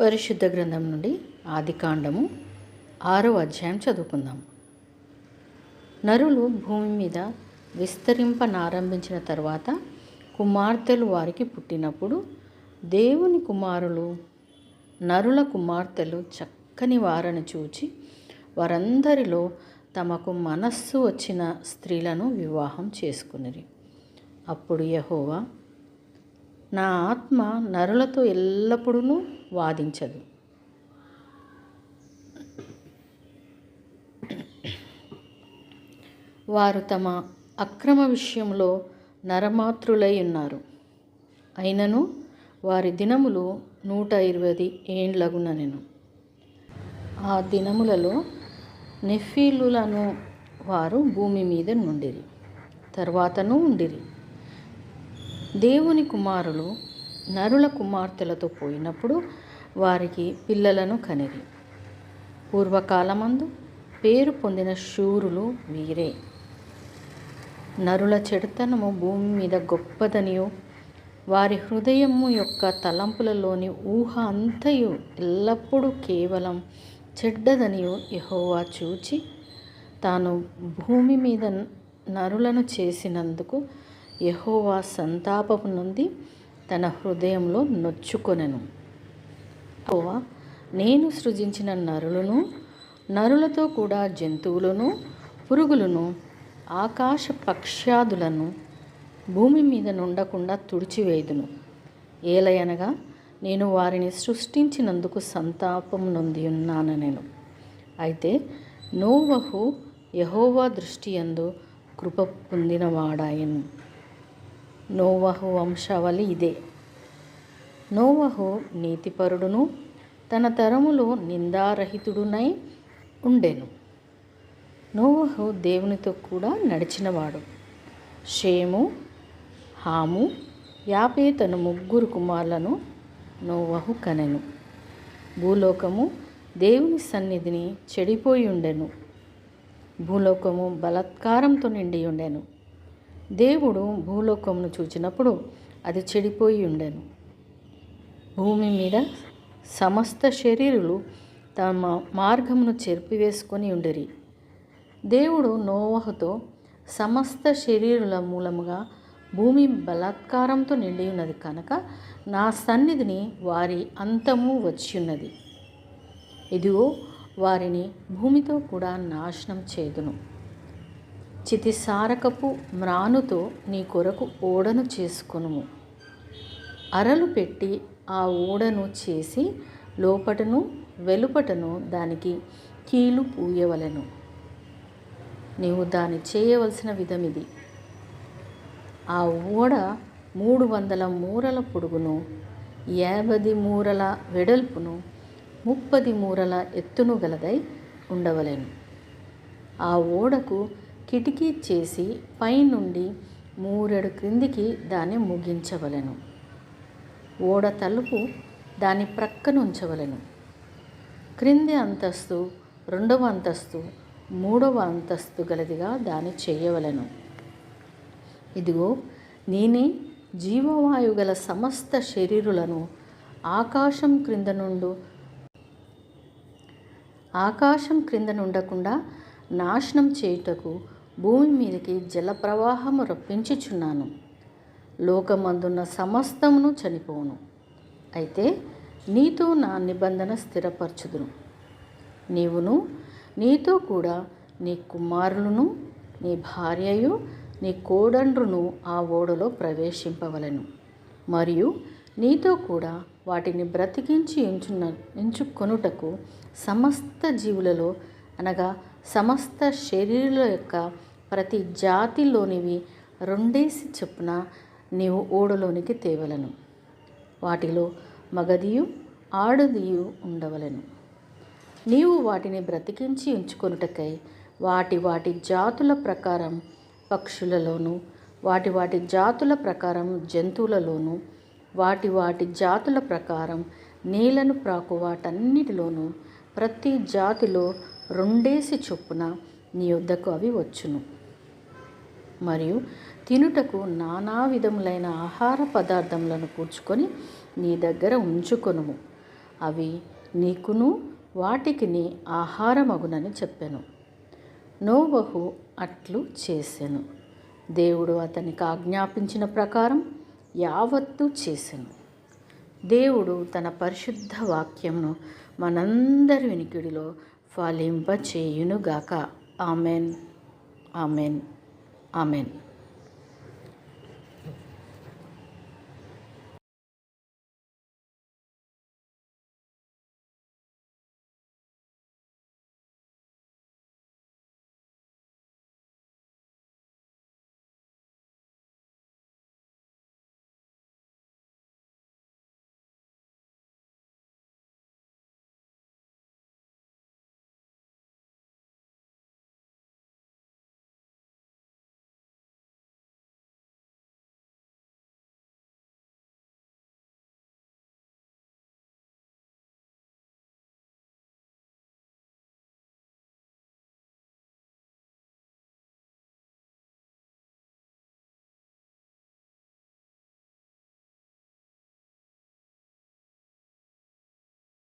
పరిశుద్ధ గ్రంథం నుండి ఆదికాండము ఆరో అధ్యాయం చదువుకుందాం. నరులు భూమి మీద విస్తరింపనారంభించిన తర్వాత కుమార్తెలు వారికి పుట్టినప్పుడు దేవుని కుమారులు నరుల కుమార్తెలు చక్కని వారని చూచి వారందరిలో తమకు మనస్సు వచ్చిన స్త్రీలను వివాహం చేసుకునిరి. అప్పుడు యహోవా నా ఆత్మ నరులతో ఎల్లప్పుడూ వాదించదు. వారు తమ అక్రమ విషయంలో నరమాతృలై ఉన్నారు. అయినను వారి దినములు నూట ఇరవై ఏండ్లగుననెను ఆ దినములలో నెఫీలులను వారు భూమి మీద నుండిరి తర్వాతను ఉండిరి. దేవుని కుమారులు నరుల కుమార్తెలతో పోయినప్పుడు వారికి పిల్లలను కనిరి. పూర్వకాలమందు పేరు పొందిన శూరులు వీరే. నరుల చెడుతనము భూమి మీద గొప్పదనియో. వారి హృదయము యొక్క తలంపులలోని ఊహ అంతయు ఎల్లప్పుడూ కేవలం చెడ్డదనియో యహోవా చూచి తాను భూమి మీద నరులను చేసినందుకు యహోవా సంతాపము నుండి తన హృదయంలో నొచ్చుకొనెను. యహోవా నేను సృజించిన నరులను నరులతో కూడా జంతువులను పురుగులను ఆకాశ పక్ష్యాదులను భూమి మీద నుండకుండా తుడిచివేయుదును. ఏలయనగా నేను వారిని సృష్టించినందుకు సంతాపం నొంది ఉన్నాను నేను. అయితే నోవహు యహోవా దృష్టి యందు కృప పొందినవాడాయను. నోవహు వంశావళి ఇదే. నోవహు నీతిపరుడును తన తరములో నిందారహితుడునై ఉండెను. నోవహు దేవునితో కూడా నడిచినవాడు. షేము హాము యాపే తన ముగ్గురు కుమారులను నోవహు కనెను. భూలోకము దేవుని సన్నిధిని చెడిపోయి ఉండెను భూలోకము బలాత్కారంతో నిండి ఉండెను దేవుడు భూలోకమును చూచినప్పుడు అది చెడిపోయి ఉండెను. భూమి మీద సమస్త శరీరులు తమ మార్గమును చెరిపివేసుకొని ఉండరి. దేవుడు నోవహుతో సమస్త శరీరుల మూలముగా భూమి బలాత్కారంతో నిండి ఉన్నది కనుక నా సన్నిధిని వారి అంతము వచ్చి ఉన్నది ఇదిగో వారిని భూమితో కూడా నాశనం చేదును. చితిసారకపు మ్రానుతో నీ కొరకు ఓడను చేసుకొనుము. అరలు పెట్టి ఆ ఓడను చేసి లోపటను వెలుపటను దానికి కీలు పూయవలెను. నీవు దాన్ని చేయవలసిన విధం ఇది ఆ ఓడ మూడు వందల మూరల పొడుగును యాభై మూరల వెడల్పును ముప్పది మూరల ఎత్తును గలదై ఉండవలెను. ఆ ఓడకు కిటికీ చేసి పైనుండి మూరెడు క్రిందికి దాన్ని ముగించవలెను. ఓడ తలుపు దాని ప్రక్కన ఉంచవలెను క్రింది అంతస్తు రెండవ అంతస్తు మూడవ అంతస్తు గలదిగా దాన్ని చేయవలెను. ఇదిగో నేనే జీవవాయు గల సమస్త శరీరులను ఆకాశం క్రింద నుండు ఆకాశం క్రింద నుండకుండా నాశనం చేయుటకు భూమి మీదకి జలప్రవాహము రప్పించుచున్నాను. లోకమందున్న సమస్తమును చనిపోవును. అయితే నీతో నా నిబంధన స్థిరపరచుదును. నీవును నీతో కూడా నీ కుమారులను నీ భార్యయు నీ కోడండ్రును ఆ ఓడలో ప్రవేశింపవలను. మరియు నీతో కూడా వాటిని బ్రతికించి ఎంచున్న ఎంచుకొనుటకు సమస్త జీవులలో అనగా సమస్త శరీరుల యొక్క ప్రతి జాతిలోనివి రెండేసి చొప్పున నీవు ఓడలోనికి తేవలను. వాటిలో మగదియు ఆడదియు ఉండవలను. నీవు వాటిని బ్రతికించి ఉంచుకొనుటకై వాటి వాటి జాతుల ప్రకారం పక్షులలోను వాటి వాటి జాతుల ప్రకారం జంతువులలోనూ వాటి వాటి జాతుల ప్రకారం నీళ్ళను ప్రాకు వాటన్నిటిలోనూ ప్రతి జాతిలో రెండేసి చొప్పున నీ యొద్దకు అవి వచ్చును. మరియు తినుటకు నానా విధములైన ఆహార పదార్థములను కూర్చుకొని నీ దగ్గర ఉంచుకొనుము. అవి నీకును వాటికి నీ ఆహారమగునని చెప్పాను. నోవహు అట్లు చేసెను. దేవుడు అతనికి ఆజ్ఞాపించిన ప్రకారం యావత్తు చేసెను. దేవుడు తన పరిశుద్ధ వాక్యంను మనందరి వినికిడిలో ఫలింపచేయునుగాక. ఆమెన్. ఆమెన్. ఆమెన్.